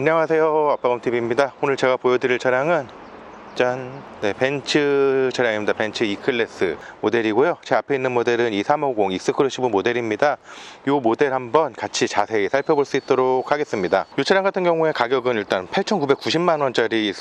안녕하세요. 아빠검TV입니다. 오늘 제가 보여드릴 차량은 짠. 네, 벤츠 차량입니다. 벤츠 E클래스 모델이고요. 제 앞에 있는 모델은 2350 익스클루시브 모델입니다. 이 모델 한번 같이 자세히 살펴볼 수 있도록 하겠습니다. 이 차량 같은 경우에 가격은 일단 8,990만 원짜리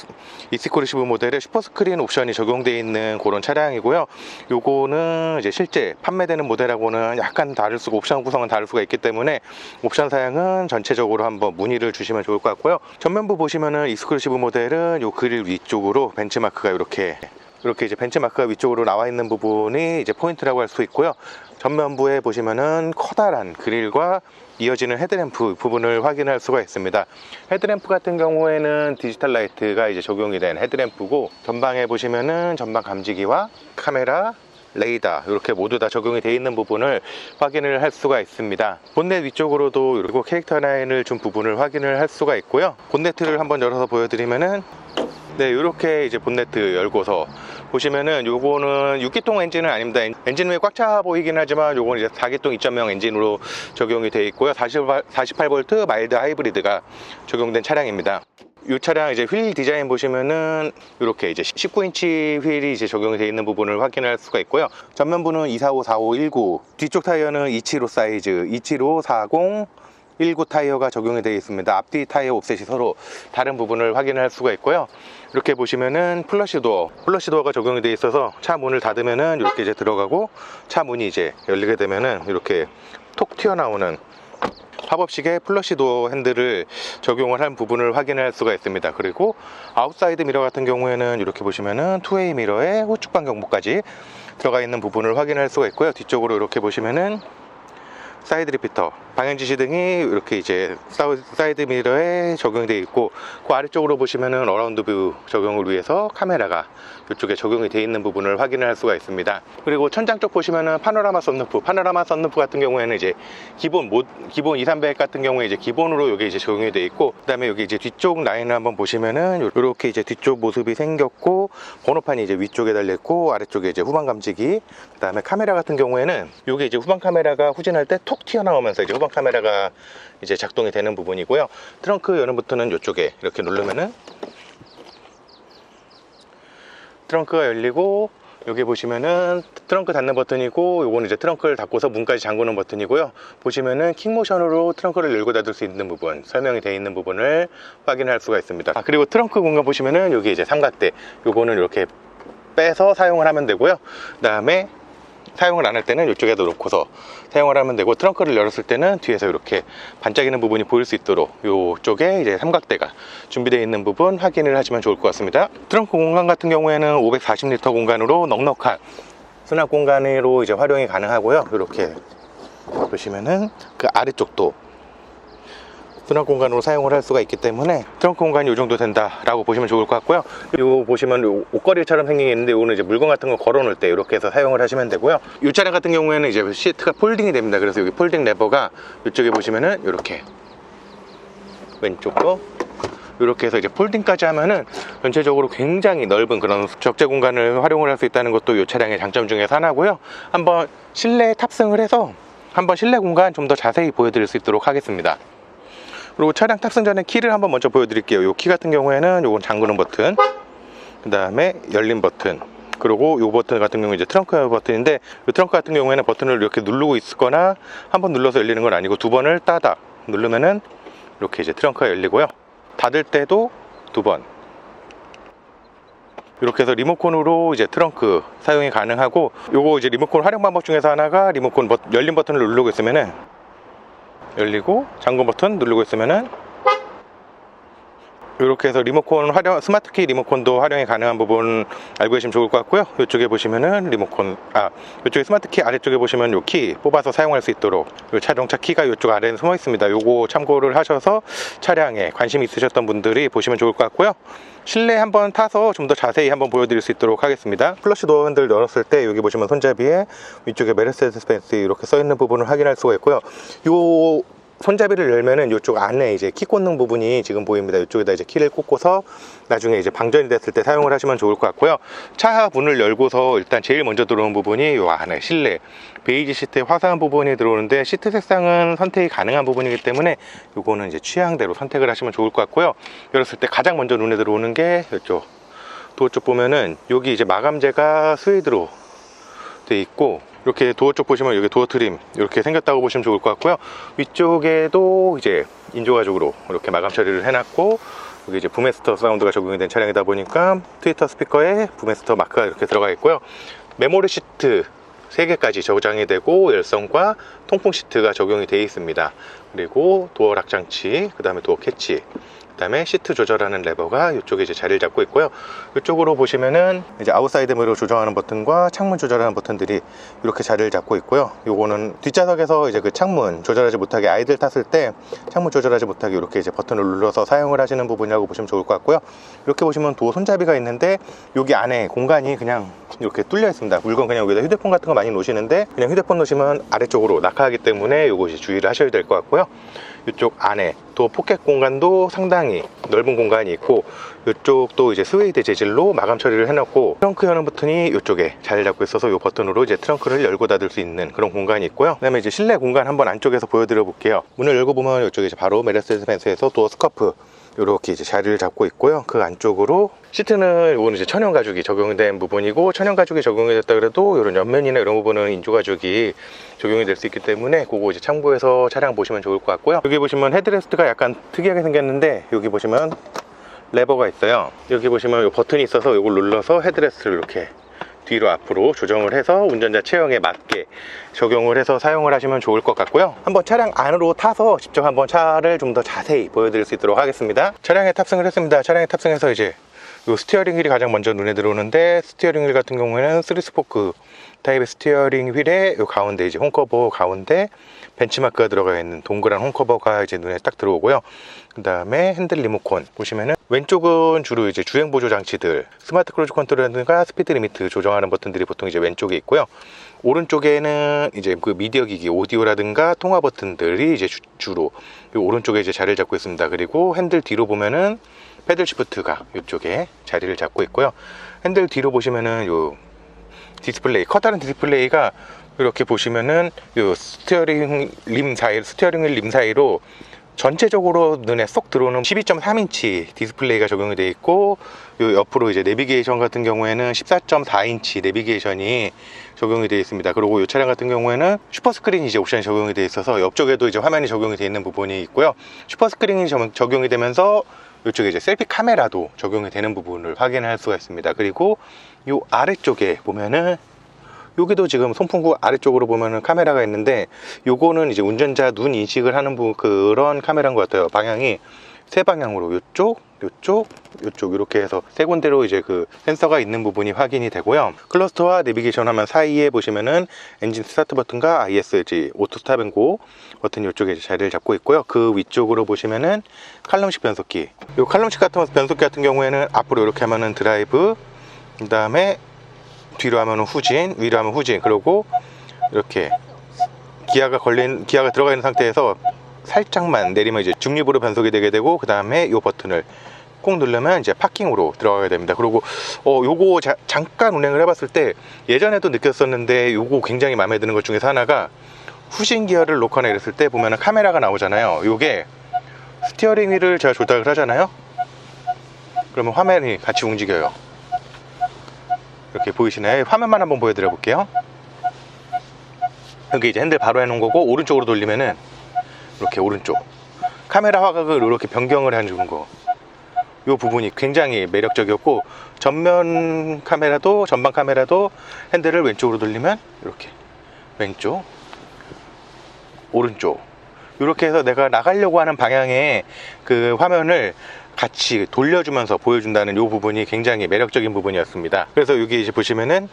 익스클루시브 모델에 슈퍼스크린 옵션이 적용되어 있는 그런 차량이고요. 요거는 이제 실제 판매되는 모델하고는 약간 다를 수가 옵션 구성은 다를 수가 있기 때문에 옵션 사양은 전체적으로 한번 문의를 주시면 좋을 것 같고요. 전면부 보시면은 익스클루시브 모델은 요 그릴 위쪽으로 벤츠 마크가 이렇게 이렇게 이제 벤츠마크가 위쪽으로 나와 있는 부분이 이제 포인트라고 할 수 있고요 전면부에 보시면은 커다란 그릴과 이어지는 헤드램프 부분을 확인할 수가 있습니다. 헤드램프 같은 경우에는 디지털 라이트가 이제 적용이 된 헤드램프고 전방에 보시면은 전방 감지기와 카메라 레이더 이렇게 모두 다 적용이 되어 있는 부분을 확인을 할 수가 있습니다. 본넷 위쪽으로도 그리고 캐릭터 라인을 준 부분을 확인을 할 수가 있고요. 본네트를 한번 열어서 보여드리면은 네, 이렇게 이제 본네트 열고서 보시면은 요거는 6기통 엔진은 아닙니다. 엔진 위에 꽉차 보이긴 하지만 요거는 이제 4기통 2.0 엔진으로 적용이 되어 있고요. 48, 48V 마일드 하이브리드가 적용된 차량입니다. 이 차량 이제 휠 디자인 보시면은 이렇게 이제 19인치 휠이 이제 적용이 되어 있는 부분을 확인할 수가 있고요. 전면부는 245, 45, 19, 뒤쪽 타이어는 275 사이즈, 275, 40, 19 타이어가 적용이 되어 있습니다. 앞뒤 타이어 옵셋이 서로 다른 부분을 확인할 수가 있고요. 이렇게 보시면은 플러시 도어, 플러시 도어가 적용이 되어 있어서 차 문을 닫으면은 이렇게 이제 들어가고 차 문이 이제 열리게 되면은 이렇게 톡 튀어나오는 팝업식의 플러시 도어 핸들을 적용을 한 부분을 확인할 수가 있습니다. 그리고 아웃사이드 미러 같은 경우에는 이렇게 보시면은 투웨이 미러에 후측방 경보까지 들어가 있는 부분을 확인할 수가 있고요. 뒤쪽으로 이렇게 보시면은 사이드 리피터, 방향 지시 등이 이렇게 이제 사이드 미러에 적용되어 있고 그 아래쪽으로 보시면은 어라운드 뷰 적용을 위해서 카메라가 이쪽에 적용이 되어 있는 부분을 확인할 수가 있습니다. 그리고 천장 쪽 보시면은 파노라마 썬루프, 파노라마 썬루프 같은 경우에는 이제 기본 모, 기본 2, 300 같은 경우에 이제 기본으로 여기 이제 적용이 되어 있고 그다음에 여기 이제 뒤쪽 라인을 한번 보시면은 이렇게 이제 뒤쪽 모습이 생겼고 번호판이 이제 위쪽에 달려 있고 아래쪽에 이제 후방 감지기 그다음에 카메라 같은 경우에는 이게 이제 후방 카메라가 후진할 때톡 튀어나오면서 이제 후방 카메라가 이제 작동이 되는 부분이고요. 트렁크 여는 버튼은 이쪽에 이렇게 누르면은 트렁크가 열리고 여기 보시면은 트렁크 닫는 버튼이고 요거는 이제 트렁크를 닫고서 문까지 잠그는 버튼이고요. 보시면은 킥모션으로 트렁크를 열고 닫을 수 있는 부분 설명이 되어 있는 부분을 확인할 수가 있습니다. 아, 그리고 트렁크 공간 보시면은 여기 이제 삼각대 요거는 이렇게 빼서 사용을 하면 되고요. 그 다음에 사용을 안 할 때는 이쪽에도 놓고서 사용을 하면 되고 트렁크를 열었을 때는 뒤에서 이렇게 반짝이는 부분이 보일 수 있도록 이쪽에 이제 삼각대가 준비되어 있는 부분 확인을 하시면 좋을 것 같습니다. 트렁크 공간 같은 경우에는 540리터 공간으로 넉넉한 수납 공간으로 이제 활용이 가능하고요. 이렇게 보시면은 그 아래쪽도 수납 공간으로 사용을 할 수가 있기 때문에 트렁크 공간이 이 정도 된다라고 보시면 좋을 것 같고요. 요 보시면 요 옷걸이처럼 생긴 게 있는데 이거는 이제 물건 같은 거 걸어 놓을 때 이렇게 해서 사용을 하시면 되고요. 이 차량 같은 경우에는 이제 시트가 폴딩이 됩니다. 그래서 여기 폴딩 레버가 이쪽에 보시면은 이렇게 왼쪽도 이렇게 해서 이제 폴딩까지 하면은 전체적으로 굉장히 넓은 그런 적재 공간을 활용을 할 수 있다는 것도 이 차량의 장점 중에서 하나고요. 한번 실내 탑승을 해서 한번 실내 공간 좀 더 자세히 보여드릴 수 있도록 하겠습니다. 그리고 차량 탑승 전에 키를 한번 먼저 보여드릴게요. 이 키 같은 경우에는 요건 잠그는 버튼, 그 다음에 열린 버튼, 그리고 이 버튼 같은 경우는 이제 트렁크 버튼인데 이 트렁크 같은 경우에는 버튼을 이렇게 누르고 있거나 한 번 눌러서 열리는 건 아니고 두 번을 따닥 누르면은 이렇게 이제 트렁크가 열리고요. 닫을 때도 두 번. 이렇게 해서 리모컨으로 이제 트렁크 사용이 가능하고 요거 이제 리모컨 활용 방법 중에서 하나가 리모컨 버, 열린 버튼을 누르고 있으면은 열리고 잠금 버튼 누르고 있으면은 이렇게 해서 리모컨 활용 스마트키 리모컨도 활용이 가능한 부분 알고 계시면 좋을 것 같고요. 이쪽에 보시면은 리모컨 아 이쪽에 스마트키 아래쪽에 보시면 요 키 뽑아서 사용할 수 있도록 요 자동차 키가 이쪽 아래에 숨어 있습니다. 요거 참고를 하셔서 차량에 관심 있으셨던 분들이 보시면 좋을 것 같고요. 실내 한번 타서 좀 더 자세히 한번 보여드릴 수 있도록 하겠습니다. 플러시 도어 핸들 열었을 때 여기 보시면 손잡이에 위쪽에 메르세데스 벤츠 이렇게 써 있는 부분을 확인할 수가 있고요. 요 손잡이를 열면은 이쪽 안에 이제 키 꽂는 부분이 지금 보입니다. 이쪽에다 이제 키를 꽂고서 나중에 이제 방전이 됐을 때 사용을 하시면 좋을 것 같고요. 차 문을 열고서 일단 제일 먼저 들어오는 부분이 이 안에 실내 베이지 시트의 화사한 부분이 들어오는데 시트 색상은 선택이 가능한 부분이기 때문에 이거는 이제 취향대로 선택을 하시면 좋을 것 같고요. 열었을 때 가장 먼저 눈에 들어오는 게 이쪽 도어 쪽 보면은 여기 이제 마감재가 스웨이드로 돼 있고 이렇게 도어 쪽 보시면 여기 도어 트림 이렇게 생겼다고 보시면 좋을 것 같고요. 위쪽에도 이제 인조 가죽으로 이렇게 마감 처리를 해놨고 여기 이제 부메스터 사운드가 적용이 된 차량이다 보니까 트위터 스피커에 부메스터 마크가 이렇게 들어가 있고요. 메모리 시트 3개까지 저장이 되고 열선과 통풍 시트가 적용이 되어 있습니다. 그리고 도어 락 장치 그 다음에 도어 캐치 그다음에 시트 조절하는 레버가 이쪽에 이제 자리를 잡고 있고요. 이쪽으로 보시면은 이제 아웃사이드 미러 조정하는 버튼과 창문 조절하는 버튼들이 이렇게 자리를 잡고 있고요. 요거는 뒷좌석에서 이제 그 창문 조절하지 못하게 아이들 탔을 때 창문 조절하지 못하게 이렇게 이제 버튼을 눌러서 사용을 하시는 부분이라고 보시면 좋을 것 같고요. 이렇게 보시면 도어 손잡이가 있는데 여기 안에 공간이 그냥 이렇게 뚫려 있습니다. 물건 그냥 여기다 휴대폰 같은 거 많이 놓으시는데 그냥 휴대폰 놓으시면 아래쪽으로 낙하하기 때문에 요것이 주의를 하셔야 될 것 같고요. 이쪽 안에 도어 포켓 공간도 상당히 넓은 공간이 있고 이쪽도 이제 스웨이드 재질로 마감 처리를 해놨고 트렁크 여는 버튼이 이쪽에 자리 잡고 있어서 이 버튼으로 이제 트렁크를 열고 닫을 수 있는 그런 공간이 있고요. 그 다음에 이제 실내 공간 한번 안쪽에서 보여드려 볼게요. 문을 열고 보면 이쪽에 이제 바로 메르세데스 벤츠에서 도어 스커프 이렇게 이제 자리를 잡고 있고요. 그 안쪽으로 시트는 이거는 이제 천연 가죽이 적용된 부분이고 천연 가죽이 적용이 됐다 그래도 이런 옆면이나 이런 부분은 인조 가죽이 적용이 될 수 있기 때문에 그거 이제 참고해서 차량 보시면 좋을 것 같고요. 여기 보시면 헤드레스트가 약간 특이하게 생겼는데 여기 보시면 레버가 있어요. 여기 보시면 이 버튼이 있어서 이걸 눌러서 헤드레스트를 이렇게 뒤로 앞으로 조정을 해서 운전자 체형에 맞게 적용을 해서 사용을 하시면 좋을 것 같고요. 한번 차량 안으로 타서 직접 한번 차를 좀 더 자세히 보여드릴 수 있도록 하겠습니다. 차량에 탑승을 했습니다. 차량에 탑승해서 이제 이 스티어링 휠이 가장 먼저 눈에 들어오는데 스티어링 휠 같은 경우에는 3스포크 타입의 스티어링 휠의 이 가운데 이제 홈커버 가운데 벤치마크가 들어가 있는 동그란 홈커버가 이제 눈에 딱 들어오고요. 그 다음에 핸들 리모컨 보시면은 왼쪽은 주로 이제 주행 보조 장치들, 스마트 크루즈 컨트롤이라든가 스피드 리미트 조정하는 버튼들이 보통 이제 왼쪽에 있고요. 오른쪽에는 이제 그 미디어 기기, 오디오라든가 통화 버튼들이 이제 주, 로 오른쪽에 이제 자리를 잡고 있습니다. 그리고 핸들 뒤로 보면은 패들 시프트가 이쪽에 자리를 잡고 있고요. 핸들 뒤로 보시면은 요 디스플레이, 커다란 디스플레이가 이렇게 보시면은 요 스티어링 림 사이, 스티어링 림 사이로 전체적으로 눈에 쏙 들어오는 12.3인치 디스플레이가 적용이 되어 있고 요 옆으로 이제 내비게이션 같은 경우에는 14.4인치 내비게이션이 적용이 되어 있습니다. 그리고 이 차량 같은 경우에는 슈퍼 스크린이 이제 옵션이 적용이 되어 있어서 옆쪽에도 이제 화면이 적용이 되어 있는 부분이 있고요. 슈퍼 스크린이 적용이 되면서 이쪽에 이제 셀피 카메라도 적용이 되는 부분을 확인할 수가 있습니다. 그리고 이 아래쪽에 보면은 여기도 지금 손풍구 아래쪽으로 보면은 카메라가 있는데 요거는 이제 운전자 눈 인식을 하는 부, 그런 카메라인 것 같아요. 방향이 세 방향으로 요쪽, 요쪽, 요쪽 이렇게 해서 세 군데로 이제 그 센서가 있는 부분이 확인이 되고요. 클러스터와 내비게이션 화면 사이에 보시면은 엔진 스타트 버튼과 ISG 오토 스탑 앤고 버튼이 이쪽에 자리를 잡고 있고요. 그 위쪽으로 보시면은 칼럼식 변속기. 요 칼럼식 같은 변속기 같은 경우에는 앞으로 이렇게 하면은 드라이브, 그 다음에 뒤로 하면 후진, 위로 하면 후진. 그리고 이렇게 기아가 걸린 기아가 들어가 있는 상태에서 살짝만 내리면 이제 중립으로 변속이 되게 되고 그 다음에 이 버튼을 꼭 누르면 이제 파킹으로 들어가게 됩니다. 그리고 어 요거 자, 잠깐 운행을 해봤을 때 예전에도 느꼈었는데 요거 굉장히 마음에 드는 것 중에서 하나가 후진 기어를 놓거나 이랬을 때 보면은 카메라가 나오잖아요. 요게 스티어링 휠을 제가 조작을 하잖아요. 그러면 화면이 같이 움직여요. 이렇게 보이시나요? 화면만 한번 보여드려 볼게요. 여기 이제 핸들 바로 해놓은 거고 오른쪽으로 돌리면은 이렇게 오른쪽 카메라 화각을 이렇게 변경을 해주는 거. 이 부분이 굉장히 매력적이었고 전면 카메라도 전방 카메라도 핸들을 왼쪽으로 돌리면 이렇게 왼쪽 오른쪽 이렇게 해서 내가 나가려고 하는 방향의 그 화면을 같이 돌려주면서 보여준다는 이 부분이 굉장히 매력적인 부분이었습니다. 그래서 여기 이제 보시면은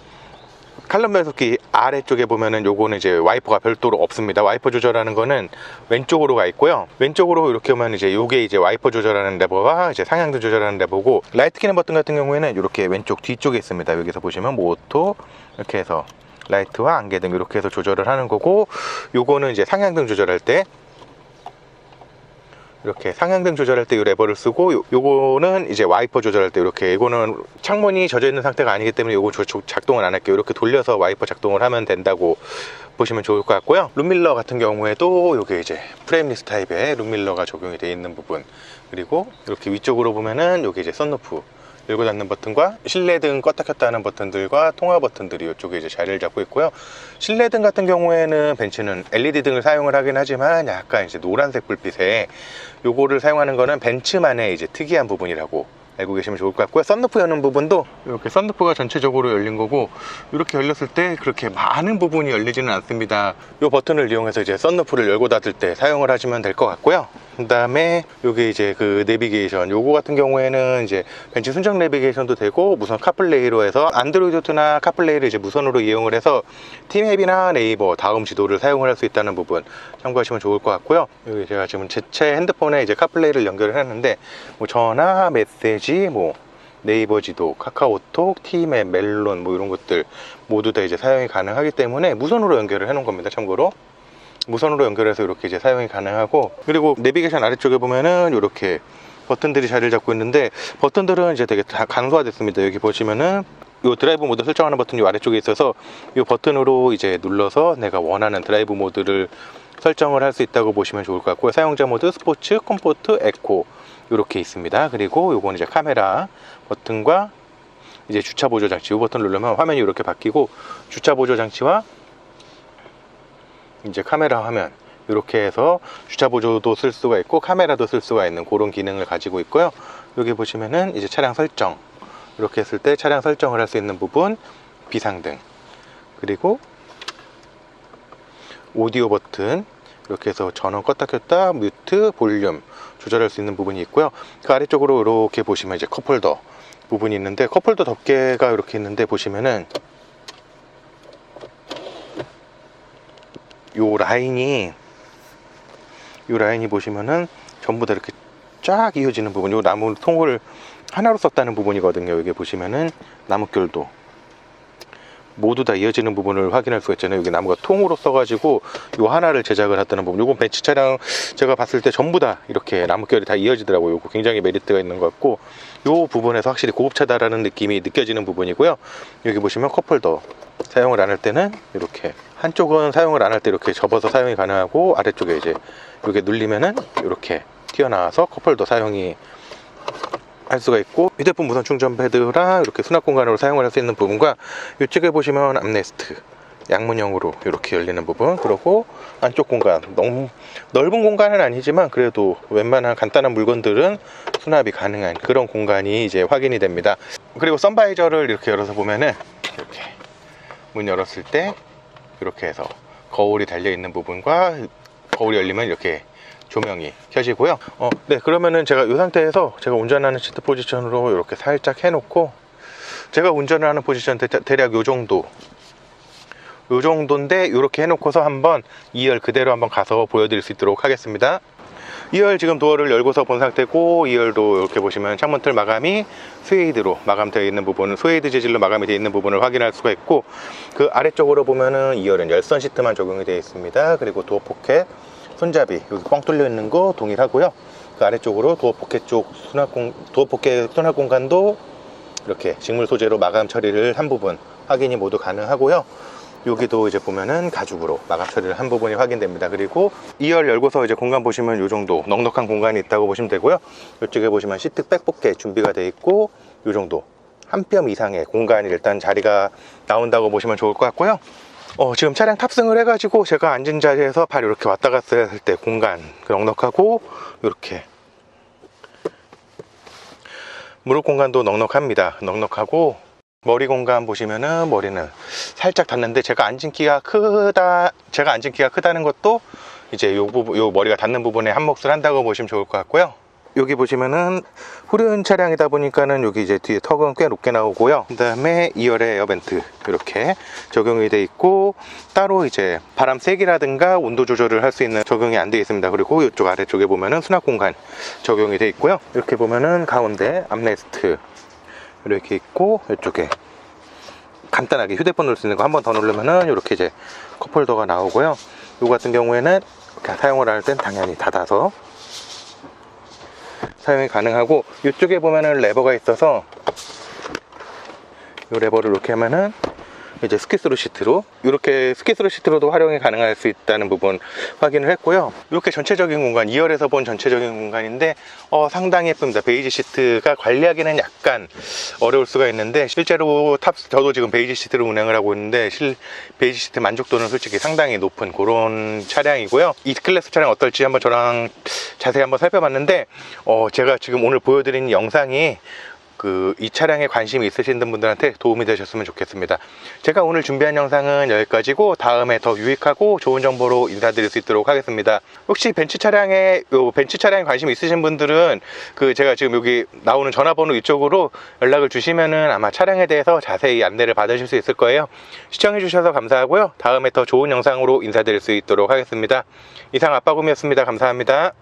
칼럼 변속기 아래쪽에 보면은 요거는 이제 와이퍼가 별도로 없습니다. 와이퍼 조절하는 거는 왼쪽으로 가 있고요. 왼쪽으로 이렇게 오면 이제 요게 이제 와이퍼 조절하는 레버와 이제 상향등 조절하는 레버고 라이트 키는 버튼 같은 경우에는 이렇게 왼쪽 뒤쪽에 있습니다. 여기서 보시면 모토 이렇게 해서 라이트와 안개등 이렇게 해서 조절을 하는 거고 요거는 이제 상향등 조절할 때 이렇게 상향등 조절할 때 이 레버를 쓰고 요, 요거는 이제 와이퍼 조절할 때 이렇게 이거는 창문이 젖어 있는 상태가 아니기 때문에 요거 작동을 안 할게요. 이렇게 돌려서 와이퍼 작동을 하면 된다고 보시면 좋을 것 같고요. 룸밀러 같은 경우에도 요게 이제 프레임리스 타입의 룸밀러가 적용이 되어 있는 부분. 그리고 이렇게 위쪽으로 보면은 요게 이제 썬루프 열고 닫는 버튼과 실내등 껐다 켰다 하는 버튼들과 통화 버튼들이 이쪽에 이제 자리를 잡고 있고요. 실내등 같은 경우에는 벤츠는 LED 등을 사용을 하긴 하지만 약간 이제 노란색 불빛에 요거를 사용하는 거는 벤츠만의 이제 특이한 부분이라고 알고 계시면 좋을 것 같고요. 썬루프 여는 부분도 이렇게 썬루프가 전체적으로 열린 거고 이렇게 열렸을 때 그렇게 많은 부분이 열리지는 않습니다. 이 버튼을 이용해서 이제 썬루프를 열고 닫을 때 사용을 하시면 될 것 같고요. 그 다음에 요게 이제 그 내비게이션 요거 같은 경우에는 이제 벤츠 순정 내비게이션도 되고 무선 카플레이로 해서 안드로이드 오토나 카플레이를 이제 무선으로 이용을 해서 팀앱이나 네이버 다음 지도를 사용을 할 수 있다는 부분 참고하시면 좋을 것 같고요. 여기 제가 지금 제차 핸드폰에 이제 카플레이를 연결을 했는데 뭐 전화, 메시지, 뭐 네이버 지도, 카카오톡, 티맵, 멜론 뭐 이런 것들 모두 다 이제 사용이 가능하기 때문에 무선으로 연결을 해 놓은 겁니다. 참고로. 무선으로 연결해서 이렇게 이제 사용이 가능하고 그리고 내비게이션 아래쪽에 보면은 이렇게 버튼들이 자리를 잡고 있는데 버튼들은 이제 되게 다 간소화됐습니다. 여기 보시면은 이 드라이브 모드 설정하는 버튼이 요 아래쪽에 있어서 이 버튼으로 이제 눌러서 내가 원하는 드라이브 모드를 설정을 할 수 있다고 보시면 좋을 것 같고요. 사용자 모드, 스포츠, 컴포트, 에코 이렇게 있습니다. 그리고 요건 이제 카메라 버튼과 이제 주차 보조 장치 이 버튼 누르면 화면이 이렇게 바뀌고 주차 보조 장치와 이제 카메라 화면 이렇게 해서 주차 보조도 쓸 수가 있고 카메라도 쓸 수가 있는 그런 기능을 가지고 있고요. 여기 보시면은 이제 차량 설정 이렇게 했을 때 차량 설정을 할 수 있는 부분 비상등 그리고 오디오 버튼 이렇게 해서 전원 껐다 켰다 뮤트 볼륨 조절할 수 있는 부분이 있고요. 그 아래쪽으로 이렇게 보시면 이제 컵홀더 부분이 있는데 컵홀더 덮개가 이렇게 있는데 보시면은 요 라인이 요 라인이 보시면은 전부 다 이렇게 쫙 이어지는 부분 요 나무 통을 하나로 썼다는 부분이거든요 여기 보시면은 나무결도 모두 다 이어지는 부분을 확인할 수가 있잖아요. 여기 나무가 통으로 써가지고 요 하나를 제작을 했다는 부분. 요건 벤츠 차량 제가 봤을 때 전부 다 이렇게 나무결이 다 이어지더라고요. 요거 굉장히 메리트가 있는 것 같고 요 부분에서 확실히 고급차다라는 느낌이 느껴지는 부분이고요. 여기 보시면 컵홀더 사용을 안 할 때는 이렇게 한쪽은 사용을 안 할 때 이렇게 접어서 사용이 가능하고 아래쪽에 이제 이렇게 눌리면은 이렇게 튀어나와서 컵홀더 사용이 할 수가 있고 휴대폰 무선 충전 패드랑 이렇게 수납 공간으로 사용을 할 수 있는 부분과 이쪽에 보시면 암레스트 양문형으로 이렇게 열리는 부분. 그리고 안쪽 공간 너무 넓은 공간은 아니지만 그래도 웬만한 간단한 물건들은 수납이 가능한 그런 공간이 이제 확인이 됩니다. 그리고 선바이저를 이렇게 열어서 보면은 이렇게 문 열었을 때 이렇게 해서 거울이 달려 있는 부분과 거울이 열리면 이렇게 조명이 켜지고요. 어, 네, 그러면은 제가 이 상태에서 제가 운전하는 시트 포지션으로 이렇게 살짝 해놓고 제가 운전을 하는 포지션 대, 대략 요 정도 요 정도인데 이렇게 해놓고서 한번 2열 그대로 한번 가서 보여드릴 수 있도록 하겠습니다. 2열 지금 도어를 열고서 본 상태고 2열도 이렇게 보시면 창문 틀 마감이 스웨이드로 마감되어 있는 부분은 스웨이드 재질로 마감이 되어 있는 부분을 확인할 수가 있고 그 아래쪽으로 보면은 2열은 열선 시트만 적용이 되어 있습니다. 그리고 도어 포켓 손잡이 여기 뻥 뚫려 있는 거 동일하고요. 그 아래쪽으로 도어 포켓 쪽 수납 공 도어 포켓 수납 공간도 이렇게 직물 소재로 마감 처리를 한 부분 확인이 모두 가능하고요. 여기도 이제 보면은 가죽으로 마감 처리를 한 부분이 확인됩니다. 그리고 2열 열고서 이제 공간 보시면 이 정도 넉넉한 공간이 있다고 보시면 되고요. 이쪽에 보시면 시트 백포켓 준비가 되어 있고 이 정도 한 뼘 이상의 공간이 일단 자리가 나온다고 보시면 좋을 것 같고요. 어, 지금 차량 탑승을 해가지고 제가 앉은 자리에서 발 이렇게 왔다 갔다 했을 때 공간 넉넉하고 이렇게 무릎 공간도 넉넉합니다. 넉넉하고 머리 공간 보시면은 머리는 살짝 닿는데 제가 앉은 키가 크다 제가 앉은 키가 크다는 것도 이제 요 부분 요 머리가 닿는 부분에 한 몫을 한다고 보시면 좋을 것 같고요. 여기 보시면은 후륜 차량이다 보니까는 여기 이제 뒤에 턱은 꽤 높게 나오고요. 그 다음에 2열에 에어벤트 이렇게 적용이 돼 있고 따로 이제 바람 세기라든가 온도 조절을 할 수 있는 적용이 안 되어 있습니다. 그리고 이쪽 아래쪽에 보면은 수납 공간 적용이 돼 있고요. 이렇게 보면은 가운데 암레스트 이렇게 있고 이쪽에 간단하게 휴대폰 넣을 수 있는 거 한 번 더 누르면은 이렇게 이제 컵홀더가 나오고요. 이 같은 경우에는 사용을 할 땐 당연히 닫아서 사용이 가능하고 이쪽에 보면은 레버가 있어서 이 레버를 이렇게 하면은 이제 스키스로 시트로 이렇게 스키스로 시트로도 활용이 가능할 수 있다는 부분 확인을 했고요. 이렇게 전체적인 공간 2열에서 본 전체적인 공간인데 어, 상당히 예쁩니다. 베이지 시트가 관리하기는 약간 어려울 수가 있는데 실제로 탑 저도 지금 베이지 시트를 운행을 하고 있는데 실 베이지 시트 만족도는 솔직히 상당히 높은 그런 차량이고요. 이 클래스 차량 어떨지 한번 저랑 자세히 한번 살펴봤는데 어, 제가 지금 오늘 보여드린 영상이 그 이 차량에 관심이 있으신 분들한테 도움이 되셨으면 좋겠습니다. 제가 오늘 준비한 영상은 여기까지고 다음에 더 유익하고 좋은 정보로 인사드릴 수 있도록 하겠습니다. 혹시 벤츠 차량에 요 벤츠 차량에 관심 있으신 분들은 그 제가 지금 여기 나오는 전화번호 이쪽으로 연락을 주시면은 아마 차량에 대해서 자세히 안내를 받으실 수 있을 거예요. 시청해 주셔서 감사하고요. 다음에 더 좋은 영상으로 인사드릴 수 있도록 하겠습니다. 이상 아빠곰이었습니다. 감사합니다.